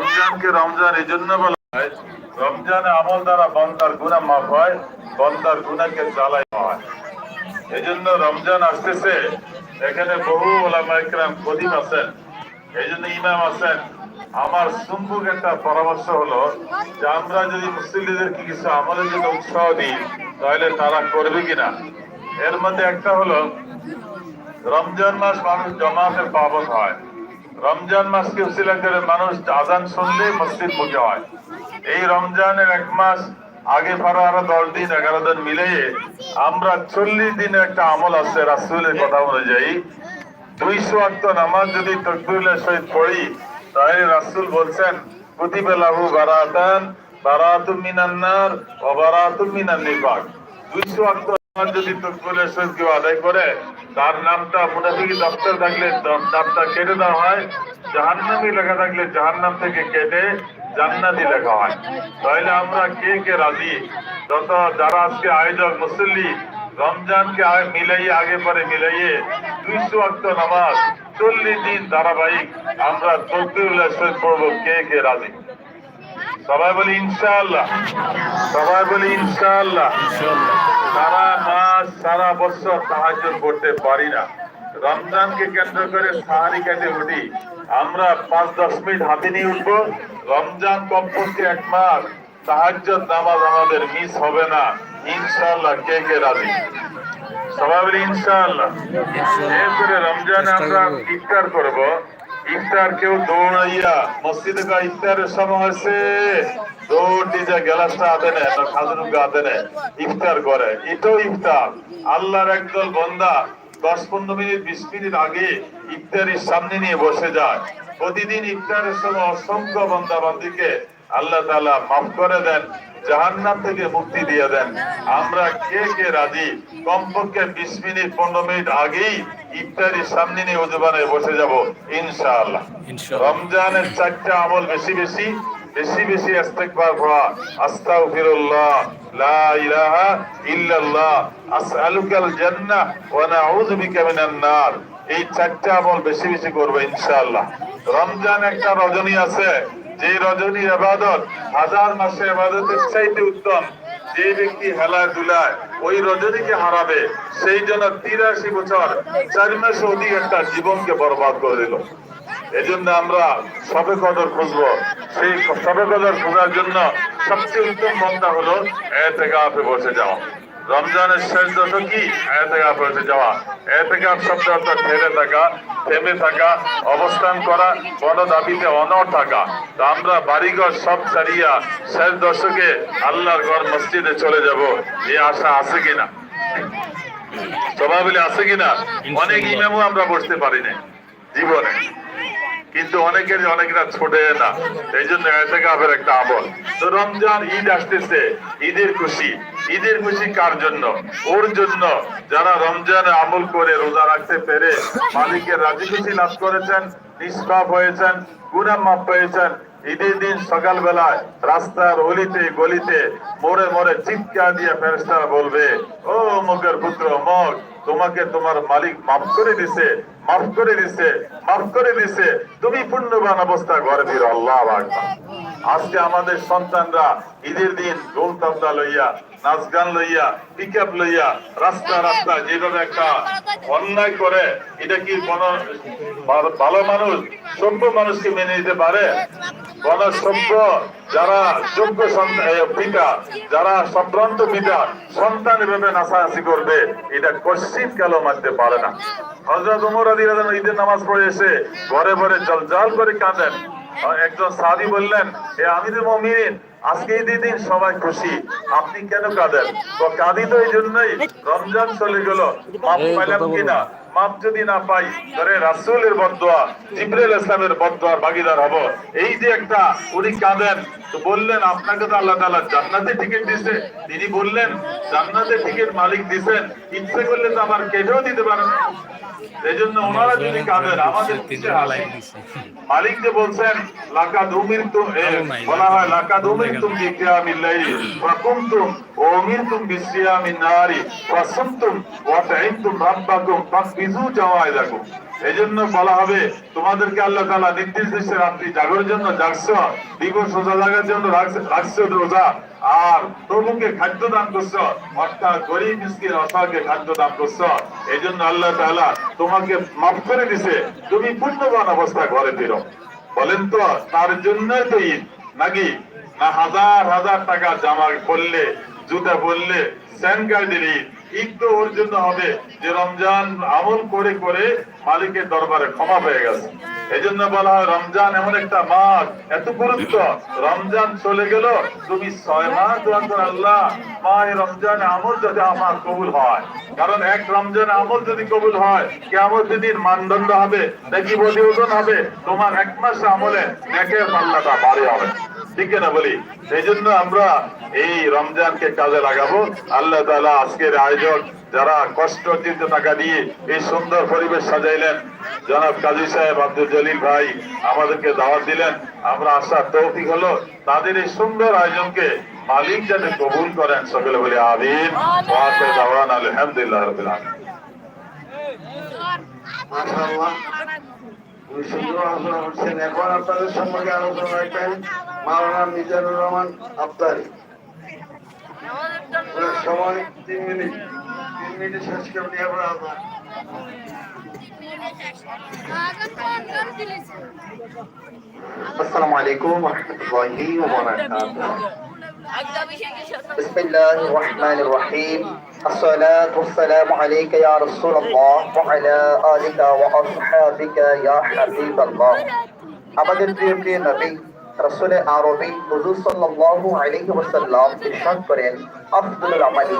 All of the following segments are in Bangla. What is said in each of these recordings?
রমজানকে রমজান এই জন্য বলা হয়। রমজানে আমল দ্বারা বন্দার গুণা মাফ হয়, বন্দার গুণাকে জ্বালাই হয়। এই জন্য রমজান আসতেছে। এখানে বহু ওলামা ইকরাম কদিম আছেন। এই জন্য ইমাম আছেন। আমার সুম্বুক একটা পরামর্শ হলো যে, আমরা যদি মুসলিমদেরকে কিছু আমলের জন্য উৎসাহ দিই, তাহলে তারা করবে কিনা? এর মধ্যে একটা হলো, রমজান মাস মানুষ জমাতে পাবন হয়। রমজান মাসকে উসিলা করে মানুষ আজান শুনলে মসজিদ মুখে হয়? এই রমজানের এক মাস আগে পারা আরও দশ দিন, এগারো দিন মিলিয়ে আমরা চল্লিশ দিনের একটা আমল আছে রাসুলের কথা অনুযায়ী। দুইশো আক্ত নামাজ যদি তকবুলের সহিত পড়ি, তাহলে রাসুল বলছেন, কুতিবে লাহু বারাতান, বারাতুম মিনান্নার ও বারাতুম মিনান নিফাক। দুইশো নামাজ যদি তকবুলের করে, তার নামটা মুনাফিকি দপ্তর থাকলে নামটা কেটে দেওয়া হয়। জাহান্নামি লেখা থাকলে জাহান্নাম থেকে কেটে জান্নাতি লেখা হয়। তাহলে আমরা কে কে রাজি? যত যারা আজকে আয়োজক মুসল্লি, রমজানকে মিলাইয়ে, আগে পরে মিলাইয়ে দুইশো অক্ট নামাজ, চল্লিশ দিন ধারাবাহিক আমরা শহীদ পড়ব কে কে রাজি? সবাই বলি ইনশাআল্লাহ। সবাই বলি ইনশাআল্লাহ। মাস সারা বছর সাহায্য করতে পারি না। রমজানকে কেন্দ্র করে সাহারি কেটে উঠি। আমরা পাঁচ দশ মিনিট হাতে নিয়ে উঠবো। রমজান কমপক্ষে এক মাস সাহায্য নামাজ আমাদের মিস হবে না। ইনশাল্লাহ কে কে রাজি? সবাই ইনশাল্লাহ ইনশাআল্লাহ। এরপরে রমজানে আমরা ইফতার করব। ইফতার কেউ দৌড়াইয়া মসজিদে কা ইফতারের সময় হয়েছে। দৌড়টি যা গ্লাসটা হাতে নেয় না খাজরুকে হাতে নেয়, ইফতার করে। এটাও ইফতার। আল্লাহর একদল বন্দা দশ পনেরো মিনিট, বিশ মিনিট আগে ইফতারির সামনে নিয়ে বসে যায়। প্রতিদিন ইফতারের সময় অসংখ্য বন্দা বান্দিকে আল্লাহ তালা মাফ করে দেন জাহান্নাম থেকে মুক্তি দিয়ে দেন। আমরা কে কে রাজি? কমপক্ষে বিশ মিনিট পনেরো মিনিট আগেই ইফতারির সামনে নিয়ে উজবানে বসে যাব ইনশাআল্লাহ। রমজানের চারটা আমল বেশি বেশি বেশি বেশি ইস্তেগফার পড়া। আস্তাগফিরুল্লাহ লা ইলাহা ইল্লাল্লাহ আসআলুকাল জান্নাহ ওয়া নাউযু বিকা মিনান নার। এই চারটা আমল বেশি বেশি করবে ইনশাআল্লাহ। রমজান একটা রজনী আছে যে রজনীর ইবাদত হাজার মাসে ইবাদতের চাইতে উত্তম, যে ব্যক্তি হেলায় দুলায়, ওই রজনীকে হারাবে, সেই জন্য তিরাশি বছর, চার মাস অধিক একটা জীবনকে বরবাদ করে দিল। এজন্য আমরা সবে কদর খুঁজবো। সেই সবে কদর খোঁজার জন্য সবচেয়ে উত্তম মন্ত্র হলো এতেকাফে বসে যাওয়া। রমজানের শেষ দশক কি? এতেকাফ বসে যাওয়া। এতেকাফ শব্দ অর্থ ঠেলে থাকা থেমে থাকা অবস্থান করা কোন দাবিতে অনড় থাকা। তো আমরা বাড়িঘর সব ছাড়িয়া শেষ দশকে আল্লাহর ঘর মসজিদে চলে যাব। এই আশা আছে কিনা? সবাই বলে আছে কিনা? অনেক ইমামও আমরা বসতে পারি না জীবনে। কিন্তু অনেকের অনেকরা ছোটে না। এই জন্য একটা আমল। তো রমজান ঈদ আসতেছে ঈদের খুশি। ঈদের খুশি কার জন্য? ওর জন্য। যারা রমজানে আমল করে রোজা রাখতে পেরে মালিকের রাজি খুশি লাভ করেছেন, নিষ্পাপ হয়েছেন, গুনাহ মাপ হয়েছেন ঈদের দিন সকালবেলায় রাস্তার অলিতে, গলিতে মোড়ে মোড়ে চিৎকার দিয়ে ফেরেশতারা বলবে, ও মুখের পুত্র, মগ, তোমাকে তোমার মালিক মাফ করে দিছে মাফ করে দিছে, মাফ করে দিছে। তুমি পুণ্যবান অবস্থা, ঘরে আল্লাহ আজকে আমাদের সন্তানরা ঈদের দিন ঢোল তাবলা লইয়া, নাচ গান লইয়া পিক আপ লইয়া, রাস্তা রাস্তা যেভাবে একটা অন্যায় করে, এটা কি কোন ভালো- ভালো মানুষ, সভ্য মানুষকে মেনে নিতে পারে? কোন সভ্য যারা যোগ্য পিতা যারা সম্ভ্রান্ত পিতা সন্তান এভাবে নাচানাচি করবে এটা কশ্চিন কালো মানতে পারে না। হজরত উমর রাজন ঈদের নামাজ পড়ে এসে ঘরে ঘরে জল জল করে কাঁদেন। একজন সাদি বললেন এ আমিরুল মুমিনিন আজকে ঈদের দিন সবাই খুশি আপনি কেন কাঁদেন? তো কাঁদি তো এই জন্যই রমজান চলে গেল মাপ পাইলাম কিনা? মাপ যদি না পাই তাহলে রাসূলের বদদোয়া জিবরাইল ইসলামের বদদোয়ার ভাগিদার হব। এই যে একটা উনি কাঁদেন তো বললেন আপনাকে তো আল্লাহ তাআলা জান্নাতে টিকিট দিছে। তিনি বললেন জান্নাতে টিকিট মালিক দিবেন ইচ্ছে করলে তো আমার কেটেও দিতে পারেন। এই জন্য ওনারা যদি কাঁদেন আমাদের মালিক যে বলছেন লাকা তুম বলা হয় লাকা তুম নারি রাব্বাকুম ফাকবিজু জাওয়াইদাকুম এই জন্য বলা হবে, তোমাদেরকে আল্লাহ তালা নির্দিষ্ট দিচ্ছে রাত্রি জাগরের জন্য, জাগছ দিবস রোজা জাগার জন্য রাখছ- রোজা। আর প্রভুকে খাদ্য দান করছ অর্থাৎ গরিব মিসকিন অসহায়কে খাদ্য দান করছ। এই জন্য আল্লাহ তাআলা তোমাকে মাফ করে দিছে তুমি পুণ্যবান অবস্থা ঘরে ফিরো। বলেন তো, তার জন্যই তো ঈদ, নাকি? না হাজার হাজার টাকা জামা পরলে, জুতা পরলে স্যান্ডগার্ডের ঈদ। ঈদ তো ওর জন্য হবে যে রমজান আমল করে করে মালিকের দরবারে ক্ষমা পেয়ে গেছে। এই জন্য বলা হয়, রমজান এমন একটা মাস। এত গুরুত্ব। রমজান চলে গেল। তুমি ছয় মাস আল্লাহ, মা, এই রমজান আমল যাতে আমার কবুল হয়। কারণ এক রমজান আমল যদি কবুল হয় কেমন দিদির মানদণ্ড হবে নাকি প্রতিবেদন হবে, তোমার এক মাস আমলে নেকের পাল্লাটা বাড়ে হবে। ঠিক না বলি? সেই জন্য আমরা এই রমজানকে কাজে লাগাবো। আল্লাহ তাআলা আজকের আয়োজক যারা কষ্ট অর্জিত টাকা দিয়ে এই সুন্দর পরিবেশ সাজাইলেন জনাব কাজী সাহেব আব্দুল জলিল ভাই আমাদেরকে দাওয়াত দিলেন। আমরা আসার তৌফিক হলো তাদের এই সুন্দর আয়োজনকে মালিক যাতে কবুল করেন সকলে বলে আমিন। দাওয়ান আলহামদুলিল্লাহ এখন আপনাদের সম্পর্কে আলোচনা রাখবেন মাওলানা মিজানুর রহমান আফতারি সময় তিন মিনিট। السلام عليكم ورحمة الله وبركاته. بسم الله الرحمن الرحيم. الصلاة والسلام عليك يا رسول الله وعلى آلك وأصحابك يا حبيب الله. أبدا نبي. আরবি হুজুর সাল্লাল্লাহু আলাইহি ওয়াসাল্লাম ইরশাদ করেন আমালি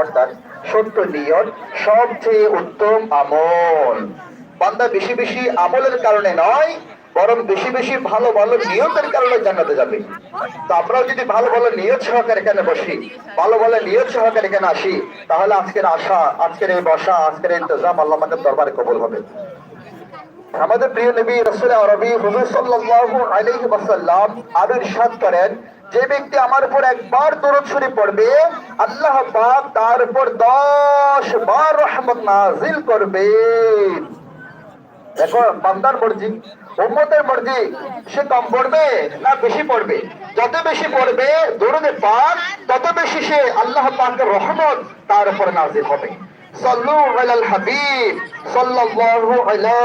অর্থাৎ সত্য নিয়ত সবচেয়ে উত্তম আমল। বান্দা বেশি বেশি আমলের কারণে নয়, বরং বেশি বেশি ভালো ভালো নিয়তের কারণে জান্নাতে যাবে। তো আমরাও যদি ভালো ভালো নিয়ত সহকারে এখানে বসি, ভালো ভালো নিয়ত সহকারে এখানে আসি, তাহলে আজকের আশা, আজকের এই বসা আজকের ইন্তজাম আল্লাহ আমাদের দরবারে কবুল হবে। আমাদের প্রিয় নবী রাসূল আরবি হুজুর সাল্লাল্লাহু আলাইহি ওয়াসাল্লাম আরও ইরশাদ করেন, যে ব্যক্তি আমার উপর একবার দরুদ শরীফ পড়বে, আল্লাহ পাক তার উপর 10 বার রহমত নাজিল করবে। দেখো, বান্দার মর্জি, উম্মতের মর্জি, সে কম পড়বে না বেশি পড়বে? যত বেশি পড়বে দরুদে পাক, তত বেশি সে আল্লাহ পাকের রহমত তার উপর নাজিল হবে। হাবিব, সাল্লাল্লাহু আলা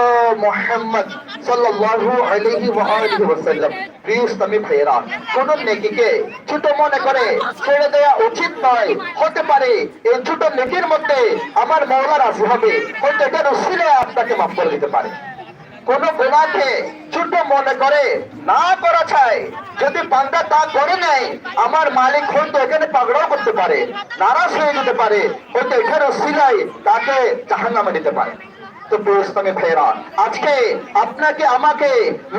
মুহাম্মদ, সাল্লাল্লাহু আলাইহি ওয়া আলিহি ওয়াসাল্লাম। প্রিয় ইসলামী ভাইয়েরা, কোন নেকিকে ছোট মনে করে ছেড়ে দেওয়া উচিত নয়। হতে পারে এই ছোট নেকির মধ্যে আমার মৌলা রাজি হবে, হয়তো এটা রসিলে আপনাকে মাফ করে দিতে পারে। কোন গোনাকে ছোট মনে করে না করা চায় যদি বান্দা তা করে নেয়, আমার মালিক হয়তো এখানে পাগড়াও করতে পারে, নারাজ হয়ে যেতে পারে, হয়তো এখানে সিলাই তাকে জাহান্নামে নিতে পারে। তো ইসলামী ভাইয়েরা আজকে আপনাকে, আমাকে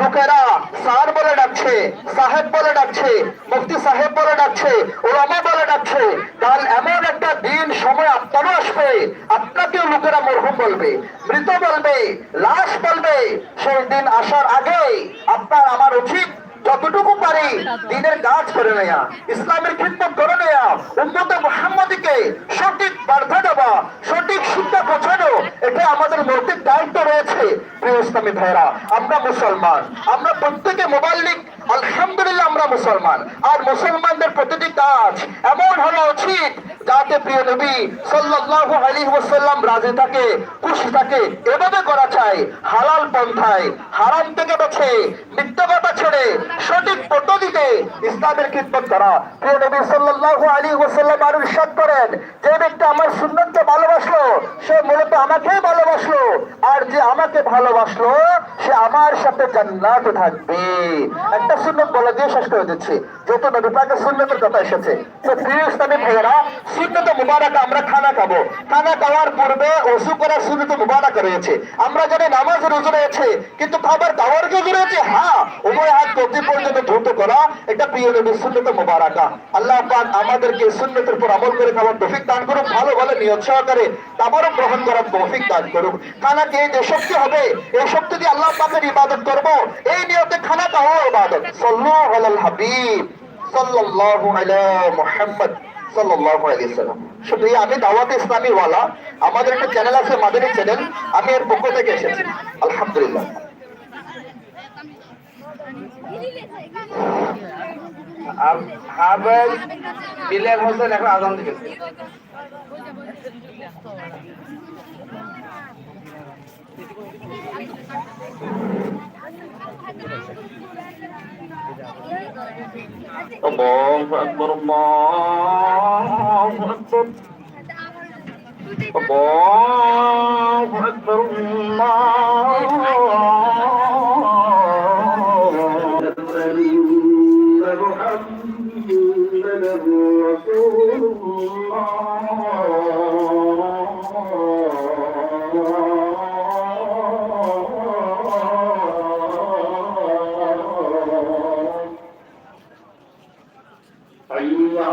লোকেরা স্যার বলে ডাকছে, সাহেব বলে ডাকছে, মুফতি সাহেব বলে ডাকছে, ওলামা বলে ডাকছে। কাল এমন একটা দিন, সময় আপনারও আসবে, আপনাকেও লোকেরা মরহুম বলবে, মৃত বলবে, লাশ বলবে। সেই দিন আসার আগে আপনার, আমার উচিত যতটুকু পারি দিনের কাজ করে নেয়া। ইসলামের খিদমত করে নেয়া। উন্নত মোহাম্মদীকে সঠিক বার্তা দেওয়া, সঠিক শিক্ষা পৌঁছানো, এটা আমাদের মৌলিক দায়িত্ব রয়েছে, প্রিয় ইসলামী ভাইরা আমরা মুসলমান, আমরা প্রত্যেকে মোবাইল লিখ আলহামদুলিল্লাহ আমরা মুসলমান। আর মুসলমানদের প্রতিটি কাজ এমন হওয়া উচিত যাতে প্রিয় নবী সাল্লাল্লাহু আলাইহি ওয়াসাল্লাম রাজি থাকে, খুশি থাকে, এভাবে করা চাই। হালাল পন্থায়, হারাম থেকে বেছে মিথ্যা ছেড়ে, সঠিক পদ্ধতিতে ইসলামের খিদমত করা। প্রিয় নবী সাল্লাল্লাহু আলাইহি ওয়াসাল্লাম আরও ইরশাদ করেন, যে ব্যক্তি আমার সুন্নতকে ভালোবাসলো, সে মূলত আমাকেই ভালোবাসলো। আর যে আমাকে ভালোবাসলো সে আমার সাথে জান্নাতে থাকবে। একটা সুন্নত বলে দিয়ে শেষ করে দিচ্ছি। যত নবী পাকের সুন্নতের কথা এসেছে। তো প্রিয় ইসলামী ভাইয়েরা, সুন্নত মুবারক আমরা খানা খাব। খানা খাওয়ার পূর্বে ওসু করার সুন্নত মুবারক রয়েছে। আমরা জানি নামাজ রোজু রয়েছে, কিন্তু খাবার খাওয়ার কি রয়েছে? হ্যাঁ উভয় হাত কবজি পর্যন্ত ধৌত করা এটা প্রিয় নবীর সুন্নত মুবারকা। আল্লাহ পাক আমাদেরকে সুন্নতের উপর আমল করে খাওয়ার তৌফিক দান করুক, ভালো ভালো নিয়ত সহকারে তারপরও গ্রহণ করার তৌফিক দান করুক। খানা খেয়ে যে শক্তি হবে, এই শক্তি দিয়ে আল্লাহ পাকের ইবাদত করব, এই নিয়তে খানা খাওয়া ইবাদত। সাল্লাল্লাহু আলাল হাবিব, সাল্লাল্লাহু মুহাম্মদ এই, আমি দাওয়াত আমাদের একটা আছে আমি থেকে এসেছি। আলহামদুলিল্লাহ। হোসেন এখন الله أكبر الله أكبر الله أكبر الله محمد